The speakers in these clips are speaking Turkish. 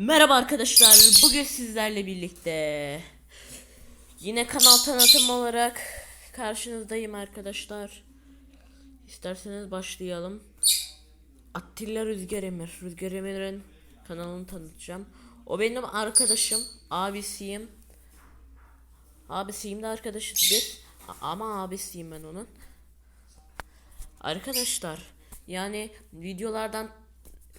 Merhaba arkadaşlar. Bugün sizlerle birlikte yine kanal tanıtım olarak karşınızdayım arkadaşlar. İsterseniz başlayalım. Attila Rüzgar Emir. Rüzgar Emir'in kanalını tanıtacağım. O benim arkadaşım, abisiyim. Abisiyim de arkadaşız biz. Ama abisiyim ben onun. Arkadaşlar yani videolardan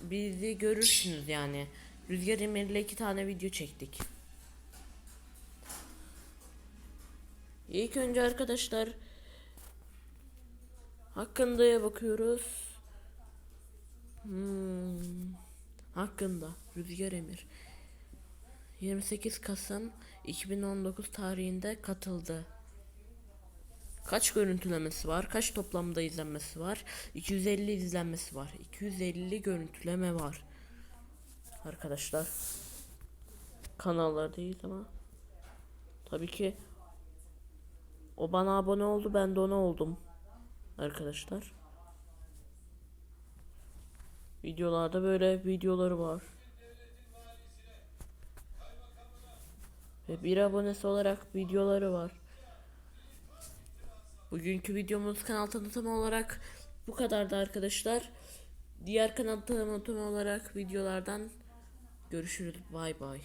bizi görürsünüz yani. Rüzgar Emir'le iki tane video çektik. İlk önce arkadaşlar hakkında bakıyoruz. Hmm, hakkında Rüzgar Emir 28 Kasım 2019 tarihinde katıldı. Kaç görüntülemesi var? Kaç toplamda izlenmesi var? 250 izlenmesi var. 250 görüntüleme var. Arkadaşlar. Kanallardayız ama. Tabii ki o bana abone oldu ben de ona oldum. Arkadaşlar. Videolarda böyle videoları var. Ve bir abonesi olarak videoları var. Bugünkü videomuz kanal tanıtımı olarak bu kadardı arkadaşlar. Diğer kanal tanıtımı olarak videolardan görüşürüz. Bay bay.